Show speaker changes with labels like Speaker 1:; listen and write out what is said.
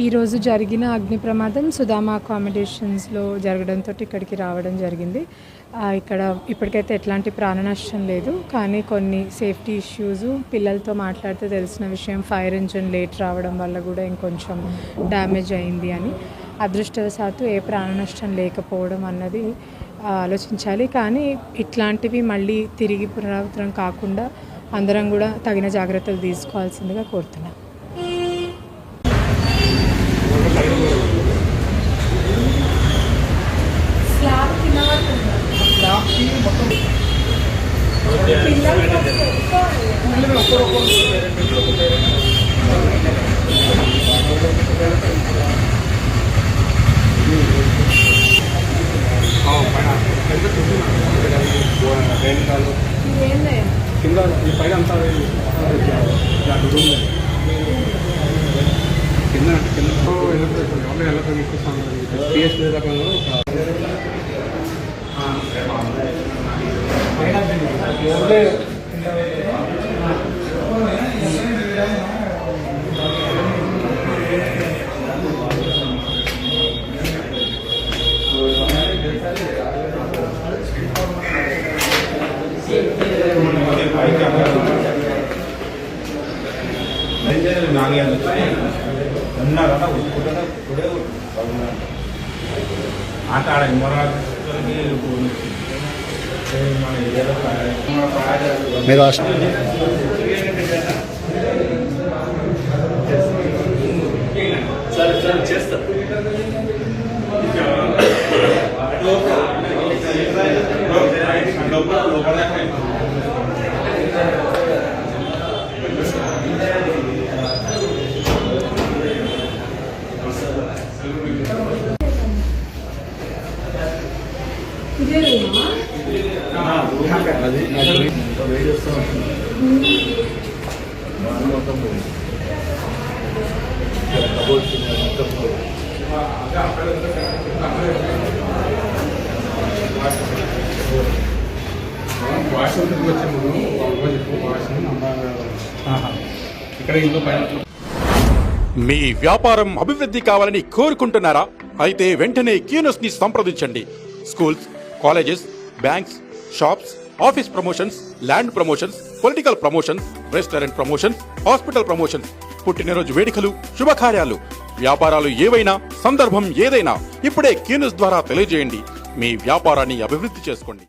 Speaker 1: ఈరోజు జరిగిన అగ్ని ప్రమాదం సుధామా అకామిడేషన్స్లో జరగడంతో ఇక్కడికి రావడం జరిగింది. ఇక్కడ ఇప్పటికైతే ఎట్లాంటి ప్రాణ నష్టం లేదు. కానీ కొన్ని సేఫ్టీ ఇష్యూస్ పిల్లలతో మాట్లాడితే తెలిసిన విషయం ఫైర్ ఇంజిన్ లేట్ రావడం వల్ల కూడా ఇంకొంచెం డ్యామేజ్ అయింది అని. అదృష్టవశాత్తు ఏ ప్రాణ నష్టం లేకపోవడం అన్నది ఆలోచించాలి. కానీ ఇట్లాంటివి మళ్ళీ తిరిగి పునరావృతం కాకుండా అందరం కూడా తగిన జాగ్రత్తలు తీసుకోవాల్సిందిగా కోరుతున్నాను
Speaker 2: కింద ఈ పైన అంతా కింద కింద ఎవరు ఎలా తీసుకొస్తాను పిఎస్పీ రకంగా
Speaker 3: ఆట ఆడ మొరాకి మన ఏరియాలో
Speaker 2: మీరు వాష్రూమ్కి వచ్చే ముందు వాష్రూమ్ ఇక్కడ పైన
Speaker 4: మీ వ్యాపారం అభివృద్ధి కావాలని కోరుకుంటున్నారా? అయితే వెంటనే క్యూనస్ని సంప్రదించండి. Schools colleges banks shops office promotions land promotions political promotions restaurant promotions hospital promotions. పుట్టినరోజు వేడుకలు శుభకార్యాలు. వ్యాపారాలు ఏవైనా సందర్భం ఏదైనా ఇప్పుడే కీనస్ ద్వారా తెలియజేయండి. మీ వ్యాపారాన్ని అభివృద్ధి చేసుకోండి.